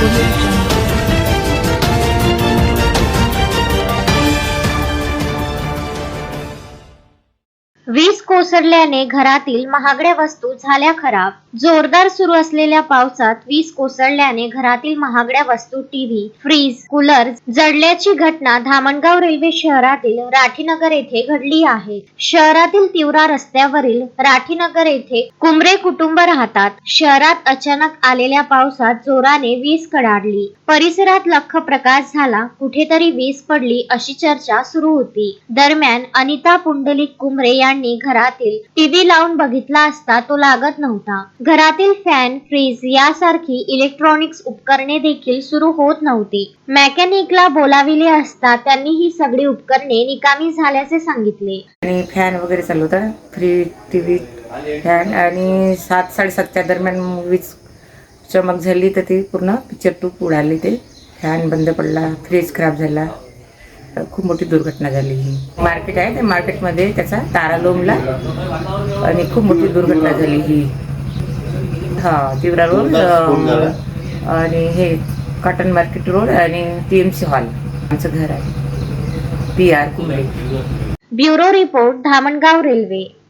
Thank you. वीज कोसळल्याने घरातील महागड्या वस्तू झाल्या खराब. जोरदार सुरू असलेल्या पावसात वीज कोसळल्याने घरातील महागड्या वस्तू टीव्ही फ्रीज कूलर जडल्याची घटना धामणगाव रेल्वे शहरातील राठीनगर येथे घडली आहे. शहरातील तिवरा रस्त्यावरील राठीनगर येथे कुंबरे कुटुंब राहतात. शहरात अचानक आलेल्या पावसात जोराने वीज कडाडली. परिसरात लख प्रकाश झाला कुठेतरी वीज पडली अशी चर्चा सुरू होती. दरम्यान अनिता पुंडलिक कुंबरे यांनी घरातील टीव्ही लावून बघितला असता तो लागत नव्हता. घरातील फॅन फ्रीज यासारखी इलेक्ट्रॉनिक्स उपकरणे देखील सुरू होत नव्हती. मेकॅनिकला बोलाविले असता त्यांनी ही सगळी उपकरणे निकामी झाल्याचे सांगितले. आणि फॅन वगैरे चालू होता. फ्रीज टीव्ही फॅन आणि सात साडेसातच्या दरम्यान वीज चमक झाली तर ती पूर्ण पिक्चर टूप उडाली ते. फॅन बंद पडला फ्रीज खराब झाला. खूप मोठी दुर्घटना झाली. ही मार्केट आहे त्या मार्केटमध्ये त्याचा तारा लोंबला आणि खूप मोठी दुर्घटना झाली ही. हा तिवरा रोड आणि हे कॉटन मार्केट रोड आणि टी एम सी हॉल आमचं घर आहे. P R Kumbale bureau report Dhamangaon railway.